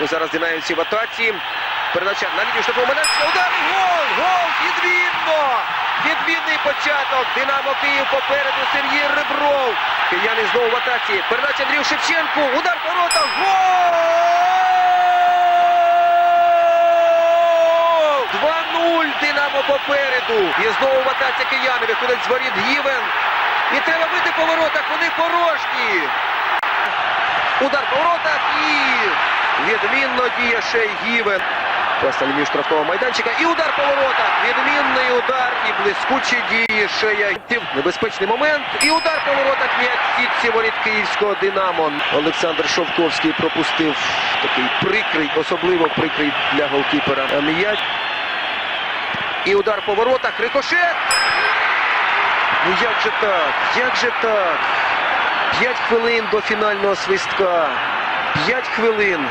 Ну, зараз Динаївці в атаці. Передача на лінію штрафного майданчика. Удар гол! Гол! Відмінно! Відмінний початок. Динамо Київ попереду Сергій Ребров. Кияни знову в атаці. Передача Андрію Шевченку. Удар по воротах. Гол! 2-0 Динамо попереду. І знову в атаці кияни. Виходить з воріт Гівен. І треба бити по воротах. Вони порожні. Удар по воротах і відмінно діє Шей Гівен. На лінію штрафного майданчика. І удар по воротах. Відмінний удар і блискучі дії Шея. Небезпечний момент. І удар по воротах м'яч сітці воріт київського Динамо. Олександр Шовковський пропустив такий прикрий, особливо прикрий для голкіпера м'яч. І удар по воротах. Ну як же так? Як же так? П'ять хвилин до фінального свистка. П'ять хвилин.